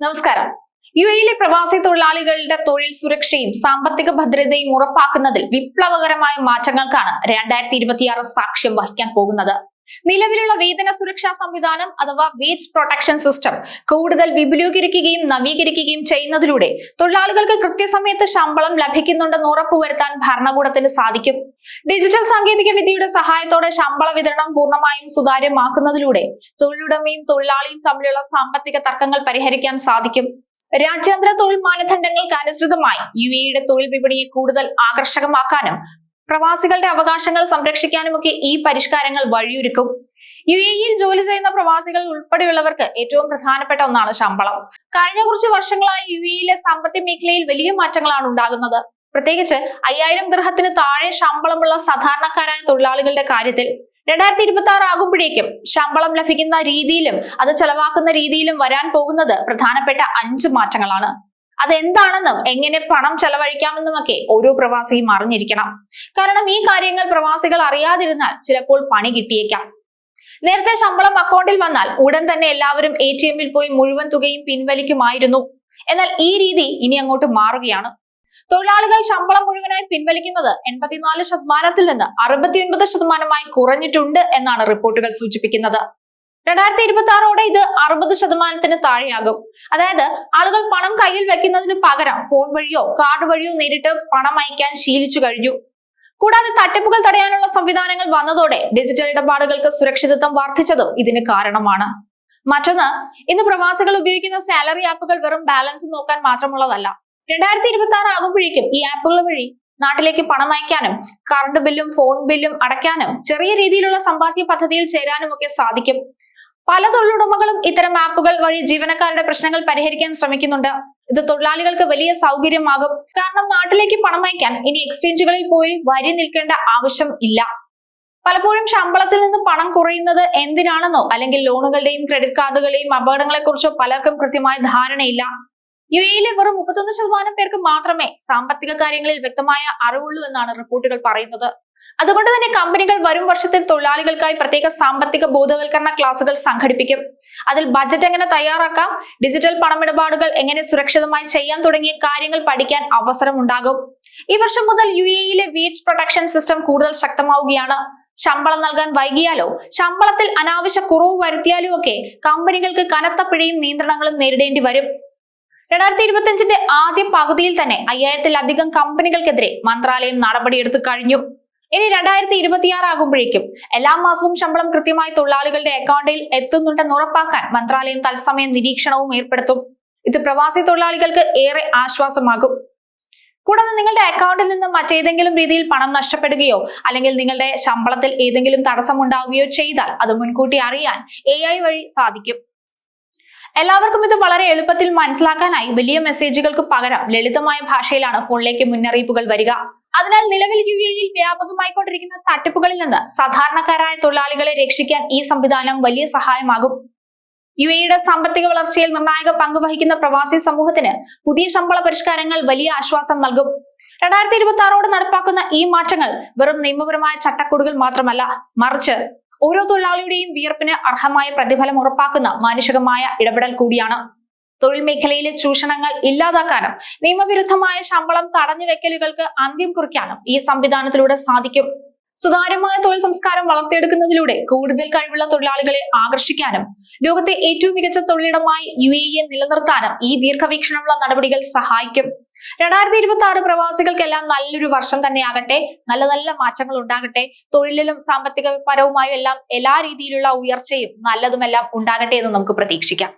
നമസ്കാരം. യു എയിലെ പ്രവാസി തൊഴിലാളികളുടെ തൊഴിൽ സുരക്ഷയും സാമ്പത്തിക ഭദ്രതയും ഉറപ്പാക്കുന്നതിൽ വിപ്ലവകരമായ മാറ്റങ്ങൾക്കാണ് രണ്ടായിരത്തി ഇരുപത്തിയാറ് സാക്ഷ്യം വഹിക്കാൻ പോകുന്നത്. നിലവിലുള്ള വേതന സുരക്ഷാ സംവിധാനം അഥവാ വേജ് പ്രൊട്ടക്ഷൻ സിസ്റ്റം കൂടുതൽ വിപുലീകരിക്കുകയും നവീകരിക്കുകയും ചെയ്യുന്നതിലൂടെ തൊഴിലാളികൾക്ക് കൃത്യസമയത്ത് ശമ്പളം ലഭിക്കുന്നുണ്ടെന്ന് ഉറപ്പുവരുത്താൻ ഭരണകൂടത്തിന് സാധിക്കും. ഡിജിറ്റൽ സാങ്കേതിക വിദ്യയുടെ സഹായത്തോടെ ശമ്പള വിതരണം പൂർണമായും സുതാര്യമാക്കുന്നതിലൂടെ തൊഴിലുടമയും തൊഴിലാളിയും തമ്മിലുള്ള സാമ്പത്തിക തർക്കങ്ങൾ പരിഹരിക്കാൻ സാധിക്കും. രാജ്യാന്തര തൊഴിൽ മാനദണ്ഡങ്ങൾക്ക് അനുസൃതമായി യു എയുടെ തൊഴിൽ വിപണിയെ കൂടുതൽ ആകർഷകമാക്കാനും പ്രവാസികളുടെ അവകാശങ്ങൾ സംരക്ഷിക്കാനുമൊക്കെ ഈ പരിഷ്കാരങ്ങൾ വഴിയൊരുക്കും. യു എയിൽ ജോലി ചെയ്യുന്ന പ്രവാസികൾ ഉൾപ്പെടെയുള്ളവർക്ക് ഏറ്റവും പ്രധാനപ്പെട്ട ഒന്നാണ് ശമ്പളം. കഴിഞ്ഞ കുറച്ച് വർഷങ്ങളായി യു എയിലെ സാമ്പത്തിക മേഖലയിൽ വലിയ മാറ്റങ്ങളാണ് ഉണ്ടാകുന്നത്. പ്രത്യേകിച്ച് അയ്യായിരം ഗൃഹത്തിന് താഴെ ശമ്പളമുള്ള സാധാരണക്കാരായ തൊഴിലാളികളുടെ കാര്യത്തിൽ രണ്ടായിരത്തി ഇരുപത്തി ആറ് ആകുമ്പോഴേക്കും ശമ്പളം ലഭിക്കുന്ന രീതിയിലും അത് ചെലവാക്കുന്ന രീതിയിലും വരാൻ പോകുന്നത് പ്രധാനപ്പെട്ട അഞ്ച് മാറ്റങ്ങളാണ്. അതെന്താണെന്നും എങ്ങനെ പണം ചെലവഴിക്കാമെന്നുമൊക്കെ ഓരോ പ്രവാസിയും അറിഞ്ഞിരിക്കണം. കാരണം ഈ കാര്യങ്ങൾ പ്രവാസികൾ അറിയാതിരുന്നാൽ ചിലപ്പോൾ പണി കിട്ടിയേക്കാം. നേരത്തെ ശമ്പളം അക്കൗണ്ടിൽ വന്നാൽ ഉടൻ തന്നെ എല്ലാവരും എ ടി എമ്മിൽ പോയി മുഴുവൻ തുകയും പിൻവലിക്കുമായിരുന്നു. എന്നാൽ ഈ രീതി ഇനി അങ്ങോട്ട് മാറുകയാണ്. തൊഴിലാളികൾ ശമ്പളം മുഴുവനായി പിൻവലിക്കുന്നത് എൺപത്തിനാല് ശതമാനത്തിൽ നിന്ന് അറുപത്തിയൊൻപത് ശതമാനമായി കുറഞ്ഞിട്ടുണ്ട് എന്നാണ് റിപ്പോർട്ടുകൾ സൂചിപ്പിക്കുന്നത്. രണ്ടായിരത്തി ഇരുപത്തി ആറോടെ ഇത് അറുപത് ശതമാനത്തിന് താഴെയാകും. അതായത് ആളുകൾ പണം കയ്യിൽ വെക്കുന്നതിന് പകരം ഫോൺ വഴിയോ കാർഡ് വഴിയോ നേരിട്ട് പണം അയക്കാൻ ശീലിച്ചു കഴിഞ്ഞു. കൂടാതെ തട്ടിപ്പുകൾ തടയാനുള്ള സംവിധാനങ്ങൾ വന്നതോടെ ഡിജിറ്റൽ ഇടപാടുകൾക്ക് സുരക്ഷിതത്വം വർദ്ധിച്ചതും ഇതിന് കാരണമാണ്. മറ്റൊന്ന് ഇന്ന് പ്രവാസികൾ ഉപയോഗിക്കുന്ന സാലറി ആപ്പുകൾ വെറും ബാലൻസ് നോക്കാൻ മാത്രമുള്ളതല്ല. രണ്ടായിരത്തി ഇരുപത്തി ആറ് ആകുമ്പോഴേക്കും ഈ ആപ്പുകൾ വഴി നാട്ടിലേക്ക് പണം അയക്കാനും കറണ്ട് ബില്ലും ഫോൺ ബില്ലും അടയ്ക്കാനും ചെറിയ രീതിയിലുള്ള സമ്പാദ്യ പദ്ധതിയിൽ ചേരാനും ഒക്കെ സാധിക്കും. പല തൊഴിലുടമകളും ഇത്തരം ആപ്പുകൾ വഴി ജീവനക്കാരുടെ പ്രശ്നങ്ങൾ പരിഹരിക്കാൻ ശ്രമിക്കുന്നുണ്ട്. ഇത് തൊഴിലാളികൾക്ക് വലിയ സൗകര്യമാകും. കാരണം നാട്ടിലേക്ക് പണം അയക്കാൻ ഇനി എക്സ്ചേഞ്ചുകളിൽ പോയി വരി നിൽക്കേണ്ട ആവശ്യം ഇല്ല. പലപ്പോഴും ശമ്പളത്തിൽ നിന്ന് പണം കുറയുന്നത് എന്തിനാണെന്നോ അല്ലെങ്കിൽ ലോണുകളുടെയും ക്രെഡിറ്റ് കാർഡുകളുടെയും അപകടങ്ങളെ കുറിച്ചോ പലർക്കും കൃത്യമായ ധാരണയില്ല. യു എയിലെ വെറും മുപ്പത്തൊന്ന് ശതമാനം പേർക്ക് മാത്രമേ സാമ്പത്തിക കാര്യങ്ങളിൽ വ്യക്തമായ അറിവുള്ളൂ എന്നാണ് റിപ്പോർട്ടുകൾ പറയുന്നത്. അതുകൊണ്ട് തന്നെ കമ്പനികൾ വരും വർഷത്തിൽ തൊഴിലാളികൾക്കായി പ്രത്യേക സാമ്പത്തിക ബോധവൽക്കരണ ക്ലാസുകൾ സംഘടിപ്പിക്കും. അതിൽ ബജറ്റ് എങ്ങനെ തയ്യാറാക്കാം ഡിജിറ്റൽ പണമിടപാടുകൾ എങ്ങനെ സുരക്ഷിതമായി ചെയ്യാൻ തുടങ്ങിയ കാര്യങ്ങൾ പഠിക്കാൻ അവസരം ഉണ്ടാകും ഈ വർഷം മുതൽ യു എയിലെ വീച്ച് പ്രൊട്ടക്ഷൻ സിസ്റ്റം കൂടുതൽ ശക്തമാവുകയാണ്. ശമ്പളം നൽകാൻ വൈകിയാലോ ശമ്പളത്തിൽ അനാവശ്യ കുറവ് വരുത്തിയാലോ ഒക്കെ കമ്പനികൾക്ക് കനത്ത പിഴയും നിയന്ത്രണങ്ങളും നേരിടേണ്ടി വരും. രണ്ടായിരത്തി ഇരുപത്തിയഞ്ചിന്റെ ആദ്യ പകുതിയിൽ തന്നെ അയ്യായിരത്തിലധികം കമ്പനികൾക്കെതിരെ മന്ത്രാലയം നടപടിയെടുത്തു കഴിഞ്ഞു. ഇനി രണ്ടായിരത്തി ഇരുപത്തിയാറ് ആകുമ്പോഴേക്കും എല്ലാ മാസവും ശമ്പളം കൃത്യമായി തൊഴിലാളികളുടെ അക്കൗണ്ടിൽ എത്തുന്നുണ്ടെന്ന് ഉറപ്പാക്കാൻ മന്ത്രാലയം തത്സമയം നിരീക്ഷണവും ഏർപ്പെടുത്തും. ഇത് പ്രവാസി തൊഴിലാളികൾക്ക് ഏറെ ആശ്വാസമാകും. കൂടാതെ നിങ്ങളുടെ അക്കൗണ്ടിൽ നിന്നും മറ്റേതെങ്കിലും രീതിയിൽ പണം നഷ്ടപ്പെടുകയോ അല്ലെങ്കിൽ നിങ്ങളുടെ ശമ്പളത്തിൽ ഏതെങ്കിലും തടസ്സമുണ്ടാവുകയോ ചെയ്താൽ അത് മുൻകൂട്ടി അറിയാൻ എ വഴി സാധിക്കും. എല്ലാവർക്കും ഇത് വളരെ എളുപ്പത്തിൽ മനസ്സിലാക്കാനായി വലിയ മെസ്സേജുകൾക്ക് പകരം ലളിതമായ ഭാഷയിലാണ് ഫോണിലേക്ക് മുന്നറിയിപ്പുകൾ വരിക. അതിനാൽ നിലവിൽ യു എയിൽ വ്യാപകമായിക്കൊണ്ടിരിക്കുന്ന തട്ടിപ്പുകളിൽ നിന്ന് സാധാരണക്കാരായ തൊഴിലാളികളെ രക്ഷിക്കാൻ ഈ സംവിധാനം വലിയ സഹായമാകും. യു എയുടെ സാമ്പത്തിക വളർച്ചയിൽ നിർണായക പങ്ക് വഹിക്കുന്ന പ്രവാസി സമൂഹത്തിന് പുതിയ ശമ്പള പരിഷ്കാരങ്ങൾ വലിയ ആശ്വാസം നൽകും. രണ്ടായിരത്തി ഇരുപത്തി ആറോട് നടപ്പാക്കുന്ന ഈ മാറ്റങ്ങൾ വെറും നിയമപരമായ ചട്ടക്കൂടുകൾ മാത്രമല്ല മറിച്ച് ഓരോ തൊഴിലാളിയുടെയും വിയർപ്പിന് അർഹമായ പ്രതിഫലം ഉറപ്പാക്കുന്ന മാനുഷികമായ ഇടപെടൽ കൂടിയാണ്. തൊഴിൽ മേഖലയിലെ ചൂഷണങ്ങൾ ഇല്ലാതാക്കാനും നിയമവിരുദ്ധമായ ശമ്പളം തടഞ്ഞു വെക്കലുകൾക്ക് അന്ത്യം കുറിക്കാനും ഈ സംവിധാനത്തിലൂടെ സാധിക്കും. സുതാര്യമായ തൊഴിൽ സംസ്കാരം വളർത്തിയെടുക്കുന്നതിലൂടെ കൂടുതൽ കഴിവുള്ള തൊഴിലാളികളെ ആകർഷിക്കാനും ലോകത്തെ ഏറ്റവും മികച്ച തൊഴിലിടമായി യു എ ഇയെ നിലനിർത്താനും ഈ ദീർഘവീക്ഷണമുള്ള നടപടികൾ സഹായിക്കും. രണ്ടായിരത്തി ഇരുപത്തി ആറ് പ്രവാസികൾക്കെല്ലാം നല്ലൊരു വർഷം തന്നെയാകട്ടെ. നല്ല നല്ല മാറ്റങ്ങൾ ഉണ്ടാകട്ടെ. തൊഴിലിലും സാമ്പത്തിക പരവുമായും എല്ലാം എല്ലാ രീതിയിലുള്ള ഉയർച്ചയും നല്ലതുമെല്ലാം ഉണ്ടാകട്ടെ എന്ന് നമുക്ക് പ്രതീക്ഷിക്കാം.